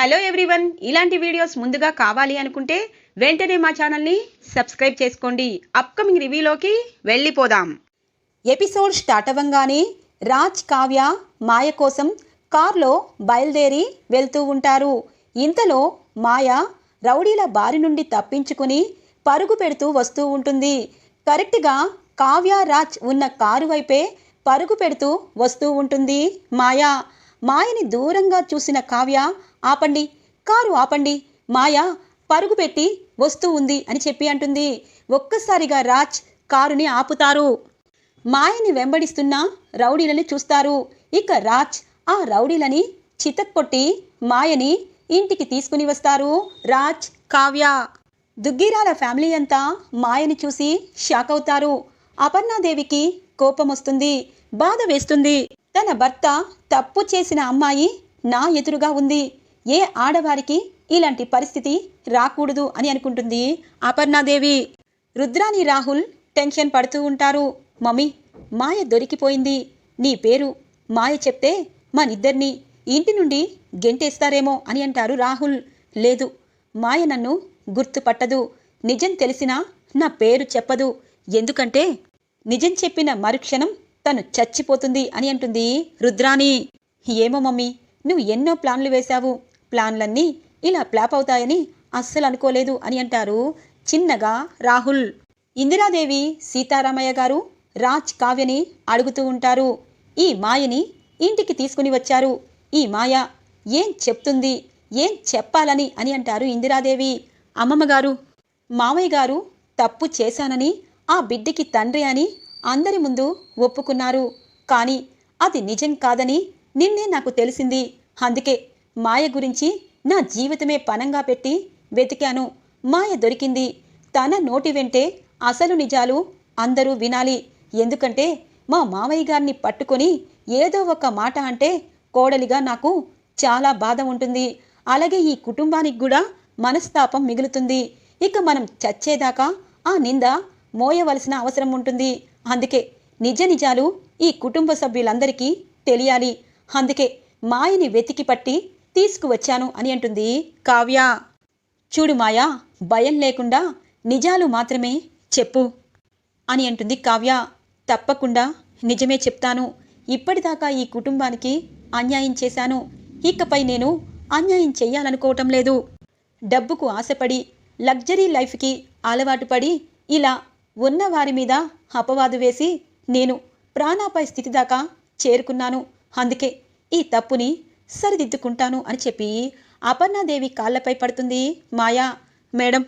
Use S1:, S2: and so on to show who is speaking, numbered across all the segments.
S1: Hello everyone. ఇలాంటి videos ముందుగా కావాలి అనుకుంటే వెంటనే మా ఛానల్ని సబ్స్క్రైబ్ చేసుకోండి. అప్కమింగ్ రివ్యూలోకి వెళ్ళిపోదాం. ఎపిసోడ్ స్టార్ట్ అవ్వంగానే రాజ్ కావ్య మాయ కోసం కార్లో బయలుదేరి వెళ్తూ ఉంటారు. ఇంతలో మాయ రౌడీల బారి నుండి తప్పించుకుని పరుగు పెడుతూ వస్తూ ఉంటుంది. కరెక్ట్గా కావ్య రాజ్ ఉన్న కారు వైపే పరుగు పెడుతూ వస్తూ ఉంటుంది మాయ. మాయని దూరంగా చూసిన కావ్య ఆపండి కారు ఆపండి మాయ పరుగు పెట్టి వస్తూ ఉంది అని చెప్పి అంటుంది. ఒక్కసారిగా రాజ్ కారుని ఆపుతారు. మాయని వెంబడిస్తున్న రౌడీలని చూస్తారు. ఇక రాజ్ ఆ రౌడీలని చితక్కొట్టి మాయని ఇంటికి తీసుకుని వస్తారు. రాజ్ కావ్య దుగ్గిరాల ఫ్యామిలీ అంతా మాయని చూసి షాక్ అవుతారు. అపర్ణాదేవికి కోపం వస్తుంది బాధ వేస్తుంది. తన భర్త తప్పు చేసిన అమ్మాయి నా ఎదురుగా ఉంది. ఏ ఆడవారికి ఇలాంటి పరిస్థితి రాకూడదు అని అనుకుంటుంది అపర్ణాదేవి. రుద్రాని రాహుల్ టెన్షన్ పడుతూ ఉంటారు. మమ్మీ మాయ దొరికిపోయింది. నీ పేరు మాయ చెప్తే మనిద్దరినీ ఇంటి నుండి గెంటేస్తారేమో అని అంటారు రాహుల్. లేదు మాయ నన్ను గుర్తుపట్టదు. నిజం తెలిసినా నా పేరు చెప్పదు. ఎందుకంటే నిజం చెప్పిన మరుక్షణం తను చచ్చిపోతుంది అని అంటుంది రుద్రాని ఏమో మమ్మీ నువ్వు ఎన్నో ప్లాన్లు వేశావు. ప్లాన్లన్నీ ఇలా ప్లాప్ అవుతాయని అస్సలు అనుకోలేదు అని అంటారు చిన్నగా రాహుల్. ఇందిరాదేవి సీతారామయ్య గారు రాజ్ కావ్యని అడుగుతూ ఉంటారు. ఈ మాయని ఇంటికి తీసుకుని వచ్చారు. ఈ మాయ ఏం చెప్తుంది ఏం చెప్పాలని అని అంటారు ఇందిరాదేవి. అమ్మమ్మగారు మామయ్య గారు తప్పు చేశానని ఆ బిడ్డకి తండ్రి అని అందరి ముందు ఒప్పుకున్నారు. కానీ అది నిజం కాదని నిన్నే నాకు తెలిసింది. అందుకే మాయ గురించి నా జీవితమే పనంగా పెట్టి వెతికాను. మాయ దొరికింది. తన నోటి వెంటే అసలు నిజాలు అందరూ వినాలి. ఎందుకంటే మా మామయ్య గారిని పట్టుకొని ఏదో ఒక మాట అంటే కోడలిగా నాకు చాలా బాధ ఉంటుంది. అలాగే ఈ కుటుంబానికి కూడా మనస్తాపం మిగులుతుంది. ఇక మనం చచ్చేదాకా ఆ నింద మోయవలసిన అవసరం ఉంటుంది. అందుకే నిజ నిజాలు ఈ కుటుంబ సభ్యులందరికీ తెలియాలి. అందుకే మాయని వెతికి పట్టి తీసుకువచ్చాను అని అంటుంది కావ్య. చూడు మాయా భయం లేకుండా నిజాలు మాత్రమే చెప్పు అని అంటుంది కావ్య. తప్పకుండా నిజమే చెప్తాను. ఇప్పటిదాకా ఈ కుటుంబానికి అన్యాయం చేశాను. ఇకపై నేను అన్యాయం చెయ్యాలనుకోవటం లేదు. డబ్బుకు ఆశపడి లగ్జరీ లైఫ్కి అలవాటు పడి ఇలా ఉన్న వారి మీద అపవాదు వేసి నేను ప్రాణాపాయ స్థితి దాకా చేరుకున్నాను. అందుకే ఈ తప్పుని సరిదిద్దుకుంటాను అని చెప్పి అపర్ణాదేవి కాళ్ళపై పడుతుంది. మాయా మేడం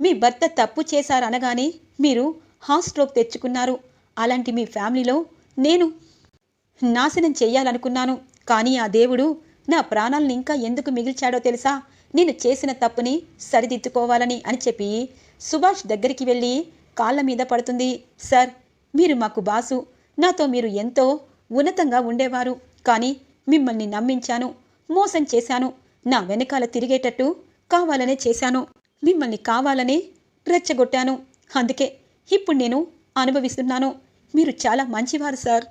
S1: మీ భర్త తప్పు చేశారనగానే మీరు హార్ట్ స్ట్రోక్ తెచ్చుకున్నారు. అలాంటి మీ ఫ్యామిలీలో నేను నాశనం చేయాలనుకున్నాను. కానీ ఆ దేవుడు నా ప్రాణాలను ఇంకా ఎందుకు మిగిల్చాడో తెలుసా? నేను చేసిన తప్పుని సరిదిద్దుకోవాలని అని చెప్పి సుభాష్ దగ్గరికి వెళ్ళి కాళ్ళ మీద పడుతుంది. సార్ మీరు మాకు బాసు. నాతో మీరు ఎంతో ఉన్నతంగా ఉండేవారు. కానీ మిమ్మల్ని నమ్మించాను మోసం చేశాను నా వెనకాల తిరిగేటట్టు కావాలనే చేశాను మిమ్మల్ని కావాలనే రెచ్చగొట్టాను. అందుకే ఇప్పుడు నేను అనుభవిస్తున్నాను. మీరు చాలా మంచివారు సార్.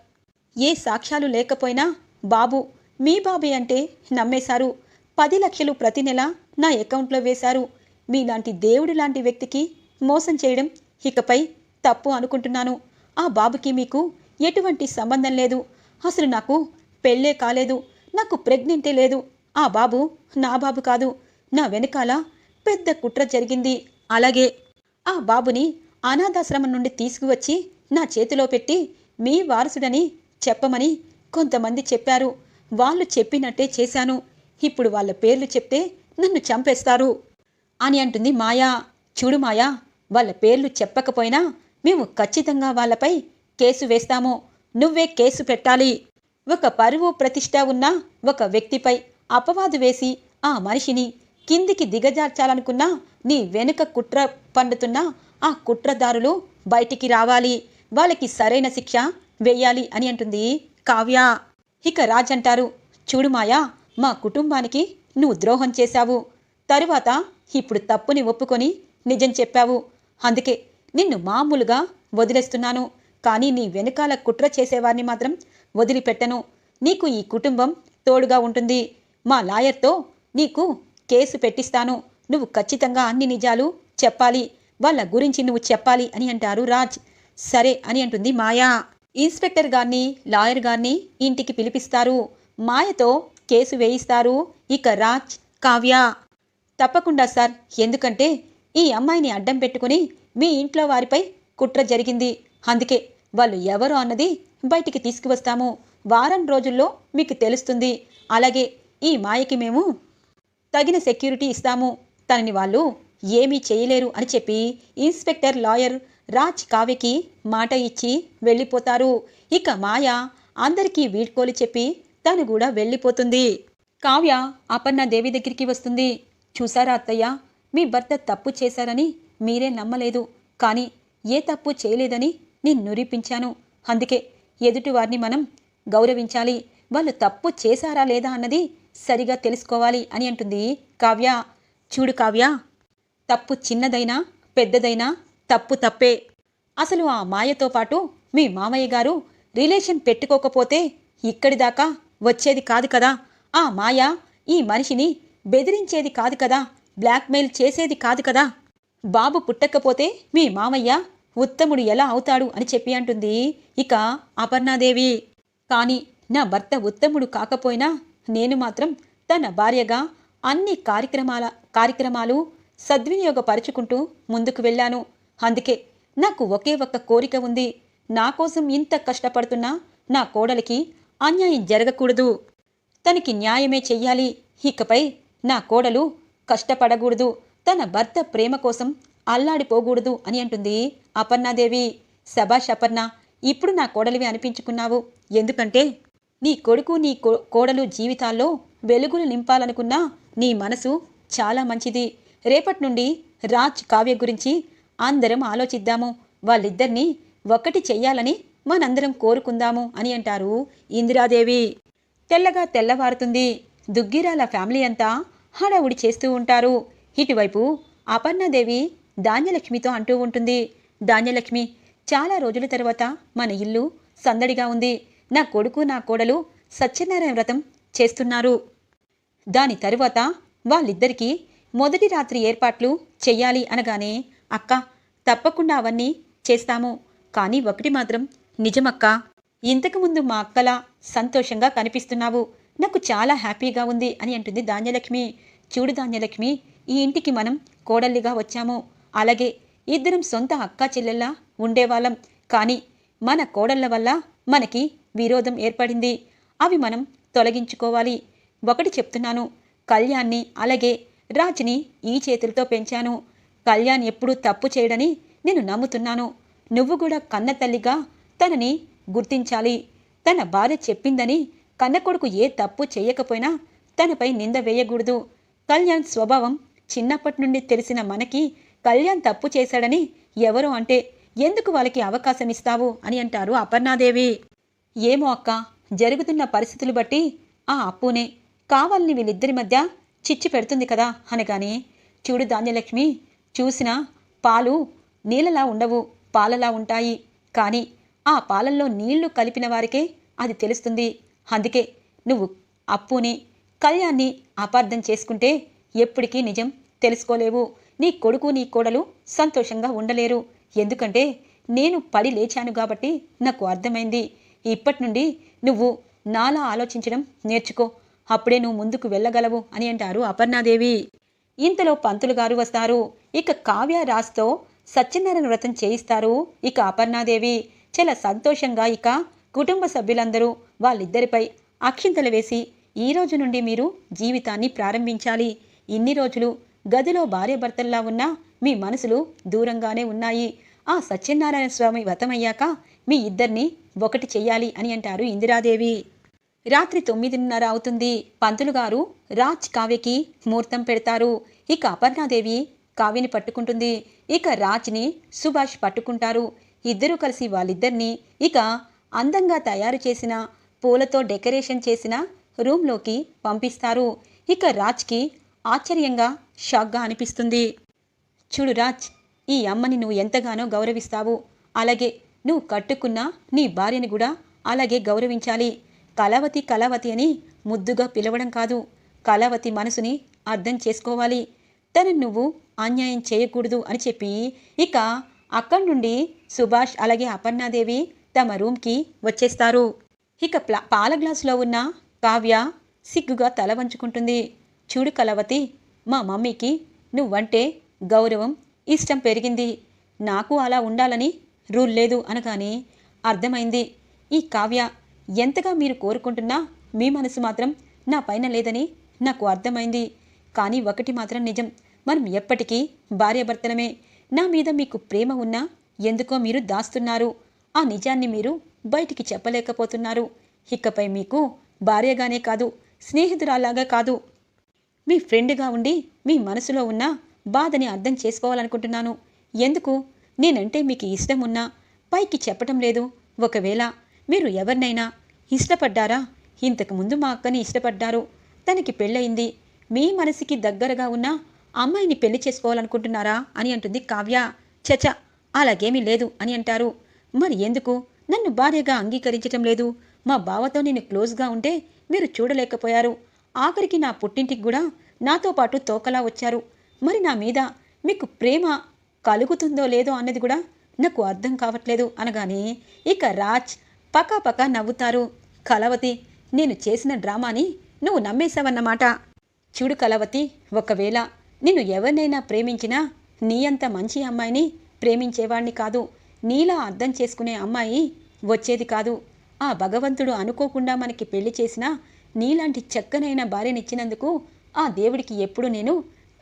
S1: ఏ సాక్ష్యాలు లేకపోయినా బాబు మీ బాబే అంటే నమ్మేశారు. పది లక్షలు ప్రతి నెల నా అకౌంట్లో వేశారు. మీలాంటి దేవుడు లాంటి వ్యక్తికి మోసం చేయడం ఇకపై తప్పు అనుకుంటున్నాను. ఆ బాబుకి మీకు ఎటువంటి సంబంధం లేదు. అసలు నాకు పెళ్ళే కాలేదు. నాకు ప్రెగ్నెంటే లేదు. ఆ బాబు నా బాబు కాదు. నా వెనకాల పెద్ద కుట్ర జరిగింది. అలాగే ఆ బాబుని అనాథాశ్రమం నుండి తీసుకువచ్చి నా చేతిలో పెట్టి మీ వారసుడని చెప్పమని కొంతమంది చెప్పారు. వాళ్ళు చెప్పినట్టే చేశాను. ఇప్పుడు వాళ్ళ పేర్లు చెప్తే నన్ను చంపేస్తారు అని అంటుంది మాయా. చూడు మాయా వాళ్ళ పేర్లు చెప్పకపోయినా మేము ఖచ్చితంగా వాళ్ళపై కేసు వేస్తాము. నువ్వే కేసు పెట్టాలి. ఒక పరువు ప్రతిష్ట ఉన్న ఒక వ్యక్తిపై అపవాదు వేసి ఆ మనిషిని కిందికి దిగజార్చాలనుకున్నా నీ వెనుక కుట్ర పండుతున్న ఆ కుట్రదారులు బయటికి రావాలి. వాళ్ళకి సరైన శిక్ష వేయాలి అని అంటుంది కావ్య. ఇక రాజ్ అంటారు చూడు మాయా మా కుటుంబానికి నువ్వు ద్రోహం చేశావు. తరువాత ఇప్పుడు తప్పుని ఒప్పుకొని నిజం చెప్పావు. అందుకే నిన్ను మామూలుగా వదిలేస్తున్నాను. కానీ నీ వెనకాల కుట్ర చేసేవారిని మాత్రం వదిలిపెట్టను. నీకు ఈ కుటుంబం తోడుగా ఉంటుంది. మా లాయర్తో నీకు కేసు పెట్టిస్తాను. నువ్వు ఖచ్చితంగా అన్ని నిజాలు చెప్పాలి. వాళ్ళ గురించి నువ్వు చెప్పాలి అని అంటారు రాజ్. సరే అని అంటుంది మాయా. ఇన్స్పెక్టర్ గారిని లాయర్ గారిని ఇంటికి పిలిపిస్తారు. మాయతో కేసు వేయిస్తారు ఇక రాజ్ కావ్య. తప్పకుండా సార్. ఎందుకంటే ఈ అమ్మాయిని అడ్డం పెట్టుకుని మీ ఇంట్లో వారిపై కుట్ర జరిగింది. అందుకే వాళ్ళు ఎవరు అన్నది బయటికి తీసుకువస్తాము. వారం రోజుల్లో మీకు తెలుస్తుంది. అలాగే ఈ మాయకి మేము తగిన సెక్యూరిటీ ఇస్తాము. తనని వాళ్ళు ఏమీ చేయలేరు అని చెప్పి ఇన్స్పెక్టర్ లాయర్ రాజ్ కావ్యకి మాట ఇచ్చి వెళ్ళిపోతారు. ఇక మాయ అందరికీ వీడ్కోలు చెప్పి తను కూడా వెళ్ళిపోతుంది. కావ్య అపర్ణ దేవి దగ్గరికి వస్తుంది. చూసారా అత్తయ్య? మీ భర్త తప్పు చేశారని మీరే నమ్మలేదు. కానీ ఏ తప్పు చేయలేదని నేను నిరూపించాను. అందుకే ఎదుటివారిని మనం గౌరవించాలి. వాళ్ళు తప్పు చేశారా లేదా అన్నది సరిగా తెలుసుకోవాలి అని అంటుంది కావ్య. చూడు కావ్య తప్పు చిన్నదైనా పెద్దదైనా తప్పు తప్పే. అసలు ఆ మాయతో పాటు మీ మామయ్య గారు రిలేషన్ పెట్టుకోకపోతే ఇక్కడి దాకా వచ్చేది కాదు కదా. ఆ మాయ ఈ మనిషిని బెదిరించేది కాదు కదా. బ్లాక్మెయిల్ చేసేది కాదు కదా. బాబు పుట్టకపోతే మీ మామయ్య ఉత్తముడు ఎలా అవుతాడు అని చెప్పి అంటుంది. ఇక అపర్ణాదేవి కానీ నా భర్త ఉత్తముడు కాకపోయినా నేను మాత్రం తన భార్యగా అన్ని కార్యక్రమాల కార్యక్రమాలు సద్వినియోగపరుచుకుంటూ ముందుకు వెళ్ళాను. అందుకే నాకు ఒకే ఒక్క కోరిక ఉంది. నా కోసం ఇంత కష్టపడుతున్నా నా కోడలికి అన్యాయం జరగకూడదు. తనకి న్యాయమే చెయ్యాలి. ఇకపై నా కోడలు కష్టపడకూడదు. తన భర్త ప్రేమ కోసం అల్లాడిపోకూడదు అని అంటుంది. అపర్ణాదేవి శభాష్ అపర్ణ ఇప్పుడు నా కోడలివి అనిపించుకున్నావు. ఎందుకంటే నీ కొడుకు నీ కో- కోడలు జీవితాల్లో వెలుగులు నింపాలనుకున్నా నీ మనసు చాలా మంచిది. రేపటి నుండి రాజ్ కావ్య గురించి అందరం ఆలోచిద్దాము. వాళ్ళిద్దరినీ ఒకటి చెయ్యాలని మనందరం కోరుకుందాము అని అంటారు ఇందిరాదేవి. తెల్లగా తెల్లవారుతుంది. దుగ్గిరాల ఫ్యామిలీ అంతా హడావుడి చేస్తూ ఉంటారు. ఇటువైపు అపర్ణాదేవి ధాన్యలక్ష్మితో అంటూ ఉంటుంది. ధాన్యలక్ష్మి చాలా రోజుల తర్వాత మన ఇల్లు సందడిగా ఉంది. నా కొడుకు నా కోడలు సత్యనారాయణ వ్రతం చేస్తున్నారు. దాని తరువాత వాళ్ళిద్దరికీ మొదటి రాత్రి ఏర్పాట్లు చెయ్యాలి అనగానే అక్క తప్పకుండా అవన్నీ చేస్తాము. కానీ ఒకటి మాత్రం నిజమక్క. ఇంతకుముందు మా అక్కల సంతోషంగా కనిపిస్తున్నావు. నాకు చాలా హ్యాపీగా ఉంది అని అంటుంది ధాన్యలక్ష్మి. చూడు ధాన్యలక్ష్మి ఈ ఇంటికి మనం కోడల్లిగా వచ్చాము. అలాగే ఇద్దరం సొంత అక్కా చెల్లెల్లా ఉండేవాళ్ళం. కానీ మన కోడళ్ళ వల్ల మనకి విరోధం ఏర్పడింది. అవి మనం తొలగించుకోవాలి. ఒకటి చెప్తున్నాను. కళ్యాణ్ని అలాగే రాజ్ని ఈ చేతులతో పెంచాను. కళ్యాణ్ ఎప్పుడూ తప్పు చేయడని నేను నమ్ముతున్నాను. నువ్వు కూడా కన్న తల్లిగా తనని గుర్తించాలి. తన భార్య చెప్పిందని కన్న కొడుకు ఏ తప్పు చేయకపోయినా తనపై నింద వేయకూడదు. కళ్యాణ్ స్వభావం చిన్నప్పటి నుండి తెలిసిన మనకి కళ్యాణ్ తప్పు చేశాడని ఎవరో అంటే ఎందుకు వాళ్ళకి అవకాశం ఇస్తావు అని అంటారు అపర్ణాదేవి. ఏమో అక్క జరుగుతున్న పరిస్థితులు బట్టి ఆ అప్పునే కావాలని వీళ్ళిద్దరి మధ్య చిచ్చు పెడుతుంది కదా అనగానే చూడు ధాన్యలక్ష్మి చూసినా పాలు నీళ్ళలా ఉండవు పాలలా ఉంటాయి. కానీ ఆ పాలల్లో నీళ్ళు కలిపిన వారికే అది తెలుస్తుంది. అందుకే నువ్వు అప్పుని కళ్యాణ్ని అపార్థం చేసుకుంటే ఎప్పటికీ నిజం తెలుసుకోలేవు. నీ కొడుకు నీ కోడలు సంతోషంగా ఉండలేరు. ఎందుకంటే నేను పడి లేచాను కాబట్టి నాకు అర్థమైంది. ఇప్పటి నుండి నువ్వు నాలా ఆలోచించడం నేర్చుకో. అప్పుడే నువ్వు ముందుకు వెళ్ళగలవు అని అంటారు అపర్ణాదేవి. ఇంతలో పంతులు గారు వస్తారు. ఇక కావ్య రాస్తో సత్యనారాయణ వ్రతం చేయిస్తారు ఇక అపర్ణాదేవి. చాలా సంతోషంగా ఇక కుటుంబ సభ్యులందరూ వాళ్ళిద్దరిపై అక్షింతలు వేసి ఈ రోజు నుండి మీరు జీవితాన్ని ప్రారంభించాలి. ఇన్ని రోజులు గదిలో భార్యభర్తల్లా ఉన్న మీ మనసులు దూరంగానే ఉన్నాయి. ఆ సత్యనారాయణ స్వామి వ్రతమయ్యాక మీ ఇద్దరిని ఒకటి చెయ్యాలి అని అంటారు ఇందిరాదేవి. రాత్రి తొమ్మిదిన్నర అవుతుంది. పంతులు గారు రాజ్ కావ్యకి ముహూర్తం పెడతారు. ఇక అపర్ణాదేవి కావ్యని పట్టుకుంటుంది. ఇక రాజ్ని సుభాష్ పట్టుకుంటారు. ఇద్దరూ కలిసి వాళ్ళిద్దరినీ ఇక అందంగా తయారు చేసిన పూలతో డెకరేషన్ చేసిన రూమ్లోకి పంపిస్తారు. ఇక రాజ్కి ఆశ్చర్యంగా షాక్గా అనిపిస్తుంది. చూడు రాజ్ ఈ అమ్మని నువ్వు ఎంతగానో గౌరవిస్తావు. అలాగే నువ్వు కట్టుకున్న నీ భార్యని కూడా అలాగే గౌరవించాలి. కళావతి కళావతి అని ముద్దుగా పిలవడం కాదు. కళావతి మనసుని అర్థం చేసుకోవాలి. తను నువ్వు అన్యాయం చేయకూడదు అని చెప్పి ఇక అక్కడి నుండి సుభాష్ అలాగే అపర్ణాదేవి తమ రూమ్కి వచ్చేస్తారు. ఇక ప్లా పాల గ్లాసులో ఉన్న కావ్య సిగ్గుగా తల వంచుకుంటుంది. చూడు కలవతి మా మమ్మీకి నువ్వంటే గౌరవం ఇష్టం పెరిగింది. నాకు అలా ఉండాలని రూల్ లేదు అనగానే అర్థమైంది. ఈ కావ్య ఎంతగా మీరు కోరుకుంటున్నా మీ మనసు మాత్రం నా పైన లేదని నాకు అర్థమైంది. కానీ ఒకటి మాత్రం నిజం మనం ఎప్పటికీ భార్యాభర్తలమే. నా మీద మీకు ప్రేమ ఉన్నా ఎందుకో మీరు దాస్తున్నారు. ఆ నిజాన్ని మీరు బయటికి చెప్పలేకపోతున్నారు. ఇకపై మీకు భార్యగానే కాదు స్నేహితురాలాగా కాదు. మీ ఫ్రెండ్గా ఉండి మీ మనసులో ఉన్న బాధని అర్థం చేసుకోవాలనుకుంటున్నాను. ఎందుకు? నేనంటే మీకు ఇష్టం ఉన్నా పైకి చెప్పటం లేదు. ఒకవేళ మీరు ఎవరినైనా ఇష్టపడ్డారా? ఇంతకు ముందు మా అక్కని ఇష్టపడ్డారు. తనకి పెళ్ళయింది. మీ మనసుకి దగ్గరగా ఉన్న అమ్మాయిని పెళ్ళి చేసుకోవాలనుకుంటున్నారా? అని అంటుంది కావ్య. చచ! అలాగేమీ లేదు అని అంటారు. మరి ఎందుకు? నన్ను భార్యగా అంగీకరించటం లేదు. మా బావతో నేను క్లోజ్గా ఉంటే మీరు చూడలేకపోయారు. ఆఖరికి నా పుట్టింటికి కూడా నాతో పాటు తోకలా వచ్చారు. మరి నా మీద మీకు ప్రేమ కలుగుతుందో లేదో అన్నది కూడా నాకు అర్థం కావట్లేదు అనగానే ఇక రాజ్ పకాపకా నవ్వుతారు. కలవతి నేను చేసిన డ్రామాని నువ్వు నమ్మేశావన్నమాట. చూడు కలవతి ఒకవేళ నిన్ను ఎవరినైనా ప్రేమించినా నీ అంత మంచి అమ్మాయిని ప్రేమించేవాణ్ణి కాదు. నీలా అర్థం చేసుకునే అమ్మాయి వచ్చేది కాదు. ఆ భగవంతుడు అనుకోకుండా మనకి పెళ్ళి చేసినా నీలాంటి చక్కనైన భార్యనిచ్చినందుకు ఆ దేవుడికి ఎప్పుడు నేను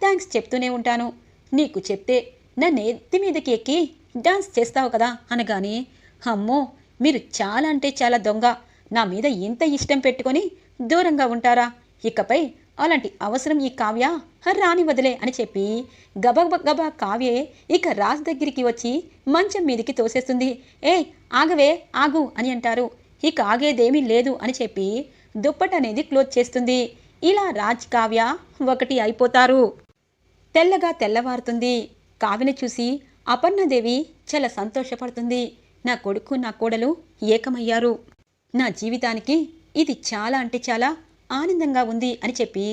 S1: థ్యాంక్స్ చెప్తూనే ఉంటాను. నీకు చెప్తే నన్ను ఎత్తి మీదకి ఎక్కి డాన్స్ చేస్తావు కదా అనగానే అమ్మో మీరు చాలా అంటే చాలా దొంగ. నా మీద ఇంత ఇష్టం పెట్టుకొని దూరంగా ఉంటారా? ఇకపై అలాంటి అవసరం ఈ కావ్య రాని వదిలే అని చెప్పి గబగబ గబా కావ్యే ఇక రాజ్ దగ్గరికి వచ్చి మంచం మీదకి తోసేస్తుంది. ఏ ఆగవే ఆగు అని అంటారు. ఇక ఆగేదేమీ లేదు అని చెప్పి దుప్పటి అనేది క్లోజ్ చేస్తుంది. ఇలా రాజ్ కావ్య ఒకటి అయిపోతారు. తెల్లగా తెల్లవారుతుంది. కావ్యని చూసి అపర్ణదేవి చాలా సంతోషపడుతుంది. నా కొడుకు నా కోడలు ఏకమయ్యారు. నా జీవితానికి ఇది చాలా అంటే చాలా ఆనందంగా ఉంది అని చెప్పి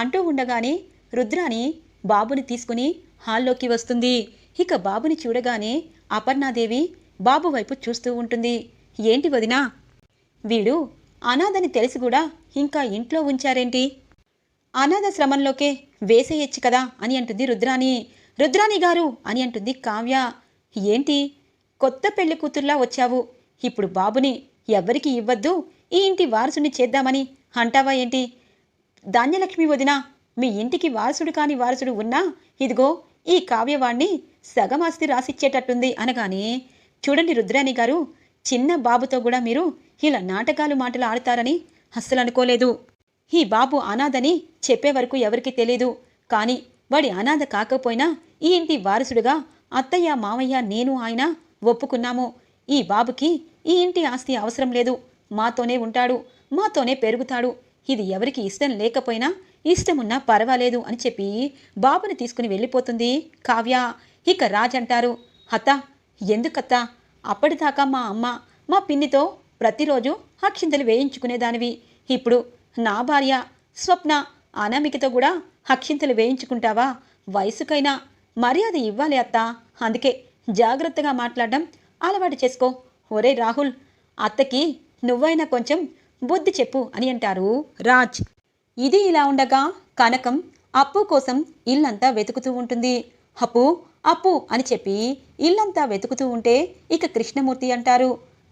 S1: అంటూ ఉండగానే రుద్రాని బాబుని తీసుకుని హాల్లోకి వస్తుంది. ఇక బాబుని చూడగానే అపర్ణాదేవి బాబు వైపు చూస్తూ ఉంటుంది. ఏంటి వదినా? వీడు అనాథని తెలిసి కూడా ఇంకా ఇంట్లో ఉంచారేంటి? అనాథ శ్రమంలోకే వేసేయచ్చు కదా అని అంటుంది రుద్రాణి. రుద్రాణి గారు అని అంటుంది కావ్య. ఏంటి? కొత్త పెళ్ళి కూతుర్లా వచ్చావు. ఇప్పుడు బాబుని ఎవ్వరికి ఇవ్వద్దు. ఈ ఇంటి వారసుని చేద్దామని అంటావా ఏంటి? ధాన్యలక్ష్మి వదిన మీ ఇంటికి వారసుడు కాని వారసుడు ఉన్నా ఇదిగో ఈ కావ్యవాణ్ణి సగమాస్తి రాసిచ్చేటట్టుంది అనగానే చూడండి రుద్రాణి గారు చిన్న బాబుతో కూడా మీరు ఇలా నాటకాలు మాటలు ఆడతారని అస్సలు అనుకోలేదు. ఈ బాబు అనాథని చెప్పే వరకు ఎవరికీ తెలీదు. కానీ వాడి అనాథ కాకపోయినా ఈ ఇంటి వారసుడుగా అత్తయ్య మామయ్య నేను ఆయన ఒప్పుకున్నాము. ఈ బాబుకి ఈ ఇంటి ఆస్తి అవసరం లేదు. మాతోనే ఉంటాడు మాతోనే పెరుగుతాడు. ఇది ఎవరికి ఇష్టం లేకపోయినా ఇష్టమున్నా పర్వాలేదు అని చెప్పి బాబుని తీసుకుని వెళ్ళిపోతుంది కావ్య. ఇక రాజ్ అంటారు అత్త ఎందుకత్తా? అప్పటిదాకా మా అమ్మ మా పిన్నితో ప్రతిరోజు అక్షింతలు వేయించుకునేదానివి. ఇప్పుడు నా భార్య స్వప్న అనామికతో కూడా అక్షింతలు వేయించుకుంటావా? వయసుకైనా మర్యాద ఇవ్వాలి అత్త. అందుకే జాగ్రత్తగా మాట్లాడడం అలవాటు చేసుకో. ఒరే రాహుల్ అత్తకి నువ్వైనా కొంచెం బుద్ధి చెప్పు అని అంటారు రాజ్. ఇది ఇలా ఉండగా కనకం అప్పు కోసం ఇల్లంతా వెతుకుతూ ఉంటుంది. అప్పు అప్పు అని చెప్పి ఇల్లంతా వెతుకుతూ ఉంటే ఇక కృష్ణమూర్తి అంటారు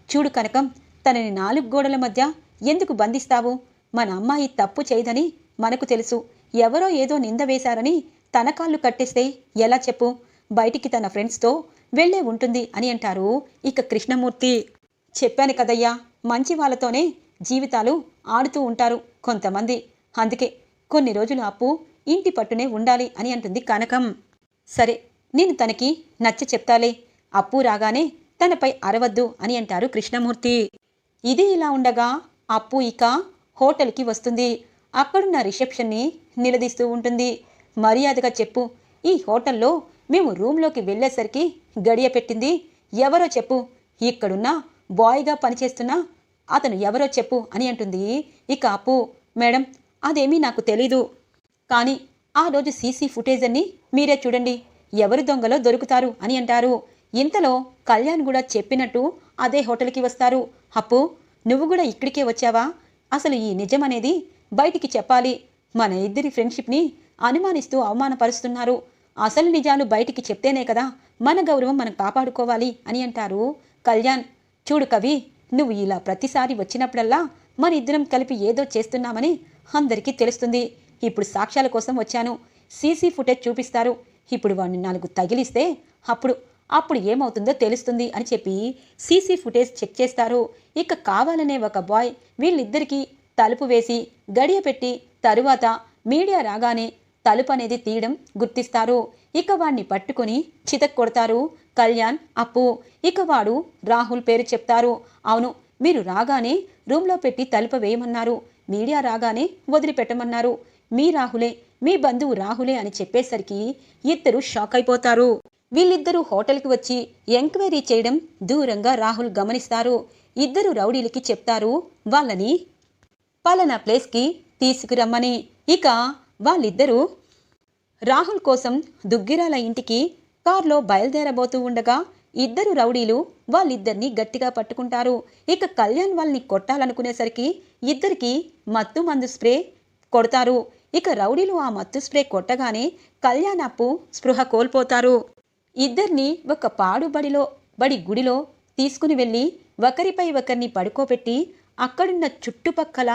S1: చూడు కనకం తనని నాలుగు గోడల మధ్య ఎందుకు బంధిస్తావు? మన అమ్మాయి తప్పు చేయదని మనకు తెలుసు. ఎవరో ఏదో నింద వేశారని తన కాళ్ళు కట్టేస్తే ఎలా చెప్పు? బయటికి తన ఫ్రెండ్స్తో వెళ్ళే ఉంటుంది అని అంటారు ఇక కృష్ణమూర్తి. చెప్పాను కదయ్యా మంచి వాళ్ళతోనే జీవితాలు ఆడుతూ ఉంటారు కొంతమంది. అందుకే కొన్ని రోజులు అప్పు ఇంటి పట్టునే ఉండాలి అని అంటుంది కనకం. సరే నేను తనకి నచ్చ చెప్తాలే. అప్పు రాగానే తనపై అరవద్దు అని అంటారు కృష్ణమూర్తి. ఇది ఇలా ఉండగా అప్పు ఇక హోటల్కి వస్తుంది. అక్కడున్న రిసెప్షన్ని నిలదీస్తూ ఉంటుంది. మర్యాదగా చెప్పు ఈ హోటల్లో మేము రూమ్లోకి వెళ్ళేసరికి గడియ పెట్టింది. ఎవరో చెప్పు ఇక్కడున్న బాయ్గా పనిచేస్తున్న అతను ఎవరో చెప్పు అని అంటుంది ఇక అప్పు. మేడం అదేమీ నాకు తెలీదు. కానీ ఆ రోజు సీసీ ఫుటేజ్ అన్ని మీరే చూడండి. ఎవరు దొంగలో దొరుకుతారు అని అంటారు. ఇంతలో కళ్యాణ్ కూడా చెప్పినట్టు అదే హోటల్కి వస్తారు. అప్పు నువ్వు కూడా ఇక్కడికే వచ్చావా? అసలు ఈ నిజం అనేది బయటికి చెప్పాలి. మన ఇద్దరి ఫ్రెండ్షిప్ని అనుమానిస్తూ అవమానపరుస్తున్నారు. అసలు నిజాలు బయటికి చెప్తేనే కదా మన గౌరవం మనం కాపాడుకోవాలి అని అంటారు కళ్యాణ్. చూడు కవి నువ్వు ఇలా ప్రతిసారి వచ్చినప్పుడల్లా మన ఇద్దరం కలిపి ఏదో చేస్తున్నామని అందరికీ తెలుస్తుంది. ఇప్పుడు సాక్ష్యాల కోసం వచ్చాను. సీసీ ఫుటేజ్ చూపిస్తారు. ఇప్పుడు వాడిని నాలుగు తగిలిస్తే అప్పుడు అప్పుడు ఏమవుతుందో తెలుస్తుంది అని చెప్పి సీసీ ఫుటేజ్ చెక్ చేస్తారు. ఇక కావాలనే ఒక బాయ్ వీళ్ళిద్దరికీ తలుపు వేసి గడియ పెట్టి తరువాత మీడియా రాగానే తలుపు అనేది తీయడం గుర్తిస్తారు. ఇక వాడిని పట్టుకొని చితక్ కొడతారు. కళ్యాణ్ అప్పు ఇక వాడు రాహుల్ పేరు చెప్తారు. అవును మీరు రాగానే రూమ్లో పెట్టి తలుపు వేయమన్నారు. మీడియా రాగానే వదిలిపెట్టమన్నారు. మీ రాహులే మీ బంధువు రాహులే అని చెప్పేసరికి ఇద్దరు షాక్ అయిపోతారు. వీళ్ళిద్దరూ హోటల్కి వచ్చి ఎంక్వైరీ చేయడం దూరంగా రాహుల్ గమనిస్తారు. ఇద్దరు రౌడీలకి చెప్తారు వాళ్ళని పలానా ప్లేస్కి తీసుకురమ్మని. ఇక వాళ్ళిద్దరూ రాహుల్ కోసం దుగ్గిరాల ఇంటికి కారులో బయలుదేరబోతూ ఉండగా ఇద్దరు రౌడీలు వాళ్ళిద్దరిని గట్టిగా పట్టుకుంటారు. ఇక కళ్యాణ్ వాళ్ళని కొట్టాలనుకునేసరికి ఇద్దరికి మత్తు మందు స్ప్రే కొడతారు. ఇక రౌడీలు ఆ మత్తు స్ప్రే కొట్టగానే కళ్యాణ్ అప్పు స్పృహ కోల్పోతారు. ఇద్దరిని ఒక పాడుబడిలో బడి గుడిలో తీసుకుని వెళ్ళి ఒకరిపై ఒకరిని పడుకోబెట్టి అక్కడున్న చుట్టుపక్కల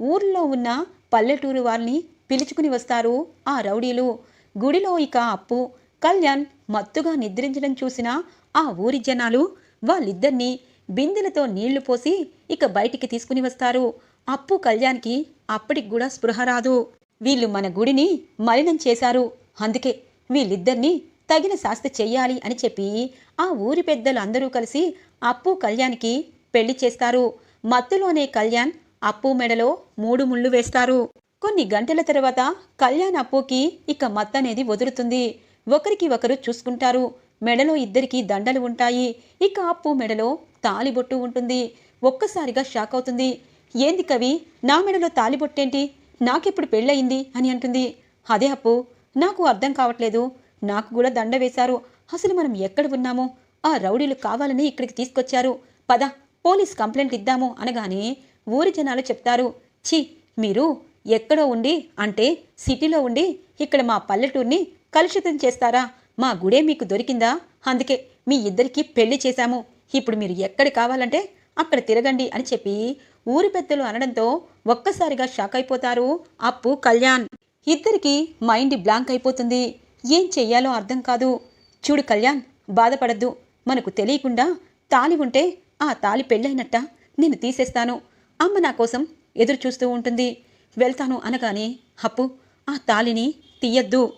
S1: ఊర్లో ఉన్న పల్లెటూరు వారిని పిలుచుకుని వస్తారు ఆ రౌడీలు. గుడిలో ఇక అప్పు కళ్యాణ్ మత్తుగా నిద్రించడం చూసిన ఆ ఊరి జనాలు వాళ్ళిద్దరినీ బిందెలతో నీళ్ళు పోసి ఇక బయటికి తీసుకుని వస్తారు. అప్పు కళ్యాణ్కి అప్పటికి కూడా స్పృహ రాదు. వీళ్ళు మన గుడిని మలినం చేశారు. అందుకే వీళ్ళిద్దరినీ తగిన శాస్తి చెయ్యాలి అని చెప్పి ఆ ఊరి పెద్దలు అందరూ కలిసి అప్పు కళ్యాణ్కి పెళ్ళి చేస్తారు. మత్తులోనే కళ్యాణ్ అప్పు మెడలో మూడు ముళ్ళు వేస్తారు. కొన్ని గంటల తర్వాత కళ్యాణ్ అప్పుకి ఇక మత్తు అనేది వదులుతుంది. ఒకరికి ఒకరు చూసుకుంటారు. మెడలో ఇద్దరికి దండలు ఉంటాయి. ఇక అప్పు మెడలో తాలిబొట్టు ఉంటుంది. ఒక్కసారిగా షాక్ అవుతుంది. ఏంది కవి? నా మెడలో తాలిబొట్టేంటి? నాకెప్పుడు పెళ్ళయింది అని అంటుంది. అదే అప్పు. నాకు అర్థం కావట్లేదు. నాకు కూడా దండ వేశారు. అసలు మనం ఎక్కడ ఉన్నామో? ఆ రౌడీలు కావాలని ఇక్కడికి తీసుకొచ్చారు. పద పోలీస్ కంప్లైంట్ ఇద్దాము అనగానే ఊరి జనాలు చెప్తారు. ఛీ మీరు ఎక్కడో ఉండి అంటే సిటీలో ఉండి ఇక్కడ మా పల్లెటూరిని కలుషితం చేస్తారా? మా గుడే మీకు దొరికిందా? అందుకే మీ ఇద్దరికి పెళ్ళి చేశాము. ఇప్పుడు మీరు ఎక్కడ కావాలంటే అక్కడ తిరగండి అని చెప్పి ఊరి పెద్దలు అనడంతో ఒక్కసారిగా షాక్ అయిపోతారు. అప్పు కళ్యాణ్. ఇద్దరికి మైండ్ బ్లాంక్ అయిపోతుంది. ఏం చెయ్యాలో అర్థం కాదు. చూడు కళ్యాణ్ బాధపడద్దు. మనకు తెలియకుండా తాలి ఉంటే ఆ తాలి పెళ్ళైనట్ట. నేను తీసేస్తాను. అమ్మ నా కోసం ఎదురు చూస్తూ ఉంటుంది. వెళ్తాను అనగానే అప్పు ఆ తాలిని తీయద్దు.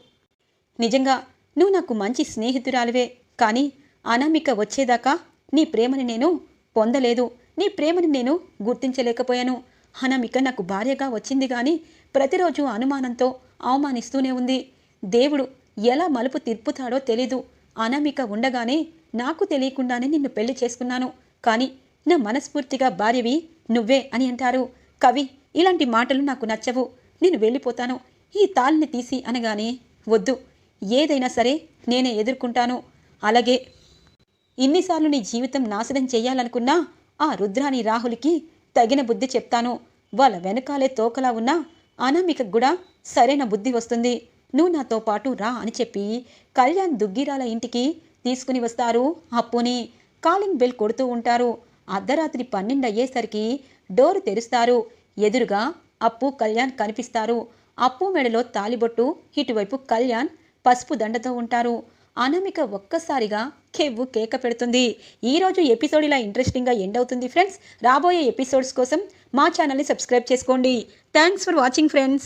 S1: నిజంగా నువ్వు నాకు మంచి స్నేహితురాలివే. కానీ అనామిక వచ్చేదాకా నీ ప్రేమని నేను పొందలేదు. నీ ప్రేమని నేను గుర్తించలేకపోయాను. అనామిక నాకు భార్యగా వచ్చింది కానీ ప్రతిరోజు అనుమానంతో అవమానిస్తూనే ఉంది. దేవుడు ఎలా మలుపు తిప్పుతాడో తెలీదు. అనామిక ఉండగానే నాకు తెలియకుండానే నిన్ను పెళ్ళి చేసుకున్నాను. కానీ నా మనస్ఫూర్తిగా భార్యవి నువ్వే అని అంటారు. కవి ఇలాంటి మాటలు నాకు నచ్చవు. నేను వెళ్ళిపోతాను. ఈ తాళ్ళని తీసి అనగానే వద్దు. ఏదైనా సరే నేనే ఎదుర్కొంటాను. అలాగే ఇన్నిసార్లు నీ జీవితం నాశనం చేయాలనుకున్నా ఆ రుద్రాని రాహుల్కి తగిన బుద్ధి చెప్తాను. వాళ్ళ వెనకాలే తోకలా ఉన్నా అనామికకు కూడా సరైన బుద్ధి వస్తుంది. నువ్వు నాతో పాటు రా అని చెప్పి కళ్యాణ్ దుగ్గిరాల ఇంటికి తీసుకుని వస్తారు అప్పుని. కాలింగ్ బెల్ కొడుతూ ఉంటారు. అర్ధరాత్రి పన్నెండు అయ్యేసరికి డోరు తెరుస్తారు. ఎదురుగా అప్పు కళ్యాణ్ కనిపిస్తారు. అప్పు మెడలో తాలిబొట్టు ఇటువైపు కళ్యాణ్ పసుపు దండతో ఉంటారు. అనామిక ఒక్కసారిగా కేవ్వు కేక పెడుతుంది. ఈరోజు ఎపిసోడ్ ఇలా ఇంట్రెస్టింగ్గా ఎండ్ అవుతుంది ఫ్రెండ్స్ రాబోయే ఎపిసోడ్స్ కోసం మా ఛానల్ని సబ్స్క్రైబ్ చేసుకోండి. Thanks for watching friends